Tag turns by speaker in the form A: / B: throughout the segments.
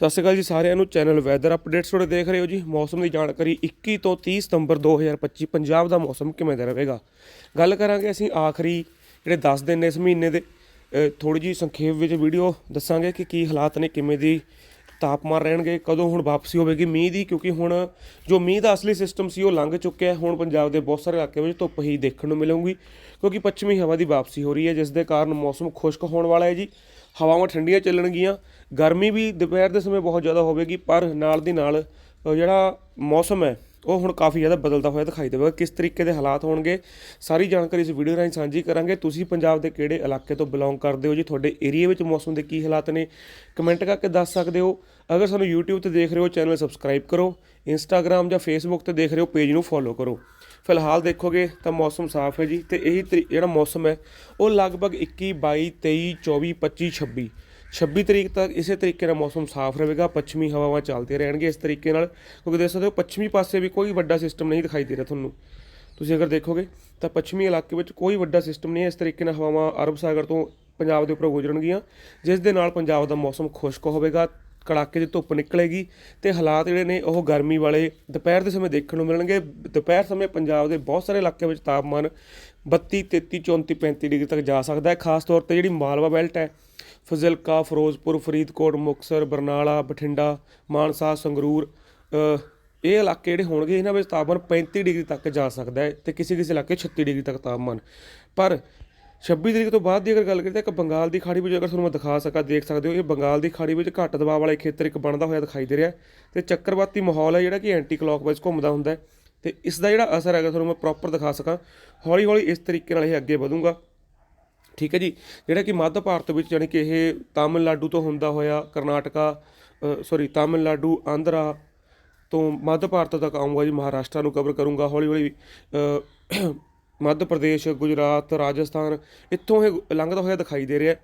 A: ਸਤਿ ਸ਼੍ਰੀ ਅਕਾਲ ਜੀ ਸਾਰਿਆਂ ਨੂੰ, ਚੈਨਲ ਵੈਦਰ ਅਪਡੇਟਸ ਤੁਹਾਡੇ ਦੇਖ ਰਹੇ ਹੋ ਜੀ। ਮੌਸਮ ਦੀ ਜਾਣਕਾਰੀ 21 ਤੋਂ 30 ਸਤੰਬਰ 2025 ਪੰਜਾਬ ਦਾ ਮੌਸਮ ਕਿਵੇਂ ਦਾ ਰਹੇਗਾ? ਗੱਲ ਕਰਾਂਗੇ ਅਸੀਂ ਆਖਰੀ ਜਿਹੜੇ 10 ਦਿਨ ਨੇ ਇਸ ਮਹੀਨੇ ਦੇ ਥੋੜੀ ਜੀ ਸੰਖੇਪ ਵਿੱਚ ਵੀਡੀਓ ਦੱਸਾਂਗੇ ਕਿ ਕੀ ਹਾਲਾਤ ਨੇ, ਕਿਵੇਂ ਦੀ ਤਾਪਮਾਨ ਰਹਿਣਗੇ, ਕਦੋਂ ਹੁਣ ਵਾਪਸੀ ਹੋਵੇਗੀ ਮੀਂਹ ਦੀ? ਕਿਉਂਕਿ ਹੁਣ ਜੋ ਮੀਂਹ ਦਾ ਅਸਲੀ ਸਿਸਟਮ ਸੀ, ਉਹ ਲੰਘ ਚੁੱਕਿਆ ਹੁਣ ਪੰਜਾਬ ਦੇ ਬਹੁਤ ਸਾਰੇ ਇਲਾਕੇ ਵਿੱਚ ਧੁੱਪ ਹੀ ਦੇਖਣ ਨੂੰ ਮਿਲੂਗੀ, ਕਿਉਂਕਿ ਪੱਛਮੀ ਹਵਾ ਦੀ ਵਾਪਸੀ ਹੋ ਰਹੀ ਹੈ, ਜਿਸ ਦੇ ਕਾਰਨ ਮੌਸਮ ਖੁਸ਼ਕ ਹੋਣ ਵਾਲਾ ਹੈ ਜੀ। ਹਵਾਵਾਂ ਠੰਡੀਆਂ ਚੱਲਣਗੀਆਂ, ਗਰਮੀ ਵੀ ਦੁਪਹਿਰ ਦੇ ਸਮੇਂ ਬਹੁਤ ਜ਼ਿਆਦਾ ਹੋਵੇਗੀ, ਪਰ ਨਾਲ ਦੀ ਨਾਲ ਜਿਹੜਾ ਮੌਸਮ ਹੈ ਉਹ ਹੁਣ ਕਾਫੀ ਜ਼ਿਆਦਾ ਬਦਲਦਾ ਹੋਇਆ ਦਿਖਾਈ ਦੇਵੇਗਾ, ਕਿਸ ਤਰੀਕੇ ਦੇ ਹਾਲਾਤ ਹੋਣਗੇ, ਸਾਰੀ ਜਾਣਕਾਰੀ ਇਸ ਵੀਡੀਓ ਰਾਹੀਂ ਸਾਂਝੀ ਕਰਾਂਗੇ। ਤੁਸੀਂ ਪੰਜਾਬ ਦੇ ਕਿਹੜੇ ਇਲਾਕੇ ਤੋਂ ਬਿਲੋਂਗ ਕਰਦੇ ਹੋ ਜੀ? ਤੁਹਾਡੇ ਏਰੀਆ ਵਿੱਚ ਮੌਸਮ ਦੇ ਕੀ ਹਾਲਾਤ ਨੇ? ਕਮੈਂਟ ਕਰਕੇ ਦੱਸ ਸਕਦੇ ਹੋ। ਅਗਰ ਸਾਨੂੰ YouTube ਤੇ ਦੇਖ ਰਹੇ ਹੋ, ਚੈਨਲ ਸਬਸਕ੍ਰਾਈਬ ਕਰੋ। Instagram ਜਾਂ Facebook ਤੇ ਦੇਖ ਰਹੇ ਹੋ, ਪੇਜ ਨੂੰ ਫੋਲੋ ਕਰੋ। ਫਿਲਹਾਲ ਦੇਖੋਗੇ ਤਾਂ ਮੌਸਮ ਸਾਫ਼ ਹੈ ਜੀ, ਤੇ ਇਹੀ ਤਰੀ- ਜਿਹੜਾ ਮੌਸਮ ਹੈ, ਉਹ ਲਗਭਗ 21 22 23 24 25 26 26 ਤਰੀਕ ਤੱਕ ਇਸੇ ਤਰੀਕੇ ਨਾਲ ਮੌਸਮ ਸਾਫ਼ ਰਹੇਗਾ, ਪੱਛਮੀ ਹਵਾਵਾਂ ਚੱਲਦੀਆਂ ਰਹਿਣਗੇ ਇਸ ਤਰੀਕੇ ਨਾਲ, ਕਿਉਂਕਿ ਦੇਖ ਸਕਦੇ ਹੋ ਪੱਛਮੀ ਪਾਸੇ ਵੀ ਕੋਈ ਵੱਡਾ ਸਿਸਟਮ ਨਹੀਂ ਦਿਖਾਈ ਦੇ ਰਿਹਾ ਤੁਹਾਨੂੰ। ਤੁਸੀਂ ਅਗਰ ਦੇਖੋਗੇ ਤਾਂ ਪੱਛਮੀ ਇਲਾਕੇ ਵਿੱਚ ਕੋਈ ਵੱਡਾ ਸਿਸਟਮ ਨਹੀਂ ਹੈ, ਇਸ ਤਰੀਕੇ ਨਾਲ ਹਵਾਵਾਂ ਅਰਬ ਸਾਗਰ ਤੋਂ ਪੰਜਾਬ ਦੇ ਉੱਪਰ ਗੁਜ਼ਰਨਗੀਆਂ, ਜਿਸ ਦੇ ਨਾਲ ਪੰਜਾਬ ਦਾ ਮੌਸਮ ਖੁਸ਼ਕ ਹੋਵੇਗਾ, ਕੜਾਕੇ ਦੀ ਧੁੱਪ ਨਿਕਲੇਗੀ ਤੇ ਹਾਲਾਤ ਜਿਹੜੇ ਨੇ ਉਹ ਗਰਮੀ ਵਾਲੇ ਦੁਪਹਿਰ ਦੇ ਸਮੇਂ ਦੇਖਣ ਨੂੰ ਮਿਲਣਗੇ। ਦੁਪਹਿਰ ਸਮੇਂ ਪੰਜਾਬ ਦੇ ਬਹੁਤ ਸਾਰੇ ਇਲਾਕਿਆਂ ਵਿੱਚ ਤਾਪਮਾਨ 32 33 34 35 ਡਿਗਰੀ ਤੱਕ ਜਾ ਸਕਦਾ ਹੈ। ਖਾਸ ਤੌਰ ਤੇ ਜਿਹੜੀ ਮਾਲਵਾ ਬੈਲਟ ਹੈ ਫਜ਼ਿਲਕਾ, ਫਿਰੋਜ਼ਪੁਰ, ਫਰੀਦਕੋਟ, ਮੁਕਤਸਰ, ਬਰਨਾਲਾ, ਬਠਿੰਡਾ, ਮਾਨਸਾ, ਸੰਗਰੂਰ ਇਹ ਇਲਾਕੇ ਜਿਹੜੇ ਹੋਣਗੇ, ਇਹਨਾਂ ਵਿੱਚ ਤਾਪਮਾਨ 35 ਡਿਗਰੀ ਤੱਕ ਜਾ ਸਕਦਾ ਹੈ ਤੇ ਕਿਸੇ ਕਿਸੇ ਇਲਾਕੇ 36 ਡਿਗਰੀ ਤੱਕ ਤਾਪਮਾਨ। ਪਰ 26 ਤਰੀਕ ਤੋਂ ਬਾਅਦ ਦੀ ਅਗਰ ਗੱਲ ਕਰੀਏ ਤਾਂ ਇੱਕ ਬੰਗਾਲ ਦੀ ਖਾੜੀ ਵਿੱਚ, ਅਗਰ ਤੁਹਾਨੂੰ ਮੈਂ ਦਿਖਾ ਸਕਾਂ, ਦੇਖ ਸਕਦੇ ਹੋ, ਇਹ ਬੰਗਾਲ ਦੀ ਖਾੜੀ ਵਿੱਚ ਘੱਟ ਦਬਾਅ ਵਾਲੇ ਖੇਤਰ ਇੱਕ ਬਣਦਾ ਹੋਇਆ ਦਿਖਾਈ ਦੇ ਰਿਹਾ ਤੇ ਚੱਕਰਵਾਤੀ ਮਾਹੌਲ ਹੈ ਜਿਹੜਾ ਕਿ ਐਂਟੀ ਕਲੌਕਵਾਈਜ਼ ਘੁੰਮਦਾ ਹੁੰਦਾ ਹੈ ਤੇ ਇਸ ਦਾ ਜਿਹੜਾ ਅਸਰ ਹੈਗਾ ਤੁਹਾਨੂੰ ਮੈਂ ਪ੍ਰੋਪਰ ਦਿਖਾ ਸਕਾਂ ਹੌਲੀ ਹੌਲੀ ਇਸ ਤਰੀਕੇ ਨਾਲ ਇਹ ਅੱਗੇ ਵਧੂਗਾ। ਠੀਕ ਹੈ ਜੀ। ਜਿਹੜਾ ਕਿ ਮੱਧ ਭਾਰਤ ਵਿੱਚ ਯਾਨੀ ਕਿ ਇਹ ਤਾਮਿਲਨਾਡੂ ਤੋਂ ਹੁੰਦਾ ਹੋਇਆ ਕਰਨਾਟਕਾ ਸੌਰੀ ਤਾਮਿਲਨਾਡੂ, ਆਂਧਰਾ ਤੋਂ ਮੱਧ ਭਾਰਤ ਤੱਕ ਆਊਂਗਾ ਜੀ, ਮਹਾਰਾਸ਼ਟਰ ਨੂੰ ਕਵਰ ਕਰੂੰਗਾ, ਹੌਲੀ ਹੌਲੀ ਮੱਧ ਪ੍ਰਦੇਸ਼, ਗੁਜਰਾਤ, ਰਾਜਸਥਾਨ, ਇੱਥੋਂ ਇਹ ਲੰਘਦਾ ਹੋਇਆ ਦਿਖਾਈ ਦੇ ਰਿਹਾ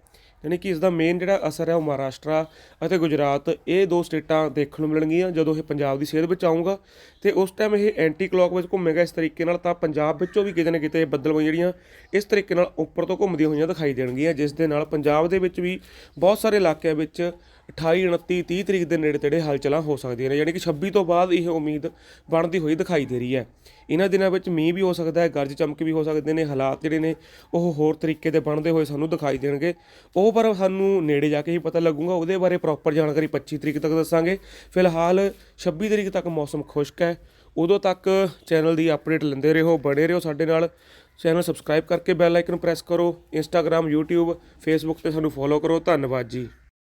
A: ਯਾਨੀ ਕਿ ਇਸ ਦਾ ਮੇਨ ਜਿਹੜਾ ਅਸਰ ਹੈ ਉਹ ਮਹਾਰਾਸ਼ਟਰ ਅਤੇ ਗੁਜਰਾਤ। ਇਹ ਦੋ ਸਟੇਟਾਂ ਦੇਖਣ ਨੂੰ ਮਿਲਣਗੀਆਂ ਜਦੋਂ ਇਹ ਪੰਜਾਬ ਦੀ ਸੇਧ ਵਿੱਚ ਆਊਗਾ। ਤੇ ਉਸ ਟਾਈਮ ਇਹ ਐਂਟੀ ਕਲੌਕਵਾਈਜ਼ ਘੁੰਮੇਗਾ। ਇਸ ਤਰੀਕੇ ਨਾਲ ਤਾਂ ਪੰਜਾਬ ਵਿੱਚੋਂ ਵੀ ਕਿਤੇ ਨਾ ਕਿਤੇ ਬੱਦਲਵਾਈ ਜਿਹੜੀਆਂ, ਇਸ ਤਰੀਕੇ ਨਾਲ ਉੱਪਰ ਤੋਂ ਘੁੰਮਦੀਆਂ ਹੋਈਆਂ ਦਿਖਾਈ ਦੇਣਗੀਆਂ, ਜਿਸ ਦੇ ਨਾਲ ਪੰਜਾਬ ਦੇ ਵਿੱਚ ਵੀ ਬਹੁਤ ਸਾਰੇ ਇਲਾਕਿਆਂ ਵਿੱਚ 28 29 30 ਤਰੀਕ ਦੇ ਨੇੜੇ ਤੇੜੇ ਹਲਚਲਾਂ ਹੋ ਸਕਦੀਆਂ ਨੇ, ਯਾਨੀ ਕਿ 26 ਤੋਂ ਬਾਅਦ ਇਹ ਉਮੀਦ ਬਣਦੀ ਹੋਈ ਦਿਖਾਈ ਦੇ ਰਹੀ ਹੈ। ਇਹਨਾਂ ਦਿਨਾਂ ਵਿੱਚ ਮੀਂਹ ਵੀ ਹੋ ਸਕਦਾ ਹੈ, ਗਰਜ ਚਮਕ ਵੀ ਹੋ ਸਕਦੇ ਨੇ, ਹਾਲਾਤ ਜਿਹੜੇ ਨੇ ਉਹ ਹੋਰ ਤਰੀਕੇ ਦੇ ਬਣਦੇ ਹੋਏ ਸਾਨੂੰ ਦਿਖਾਈ ਦੇਣਗੇ। ਉਹ ਪਰ ਸਾਨੂੰ ਨੇੜੇ ਜਾ ਕੇ ਹੀ ਪਤਾ ਲੱਗੂਗਾ, ਉਹਦੇ ਬਾਰੇ ਪ੍ਰੋਪਰ ਜਾਣਕਾਰੀ 25 ਤਰੀਕ ਤੱਕ ਦੱਸਾਂਗੇ। ਫਿਲਹਾਲ 26 ਤਰੀਕ ਤੱਕ ਮੌਸਮ ਖੁਸ਼ਕ ਹੈ। ਉਦੋਂ ਤੱਕ ਚੈਨਲ ਦੀ ਅਪਡੇਟ ਲੈਂਦੇ ਰਹੋ, ਬਣੇ ਰਹੋ ਸਾਡੇ ਨਾਲ। ਚੈਨਲ ਸਬਸਕ੍ਰਾਈਬ ਕਰਕੇ ਬੈਲ ਆਈਕਨ ਪ੍ਰੈਸ ਕਰੋ। ਇੰਸਟਾਗ੍ਰam YouTube, Facebook ਤੇ ਸਾਨੂੰ ਫੋਲੋ ਕਰੋ। ਧੰਨਵਾਦ ਜੀ।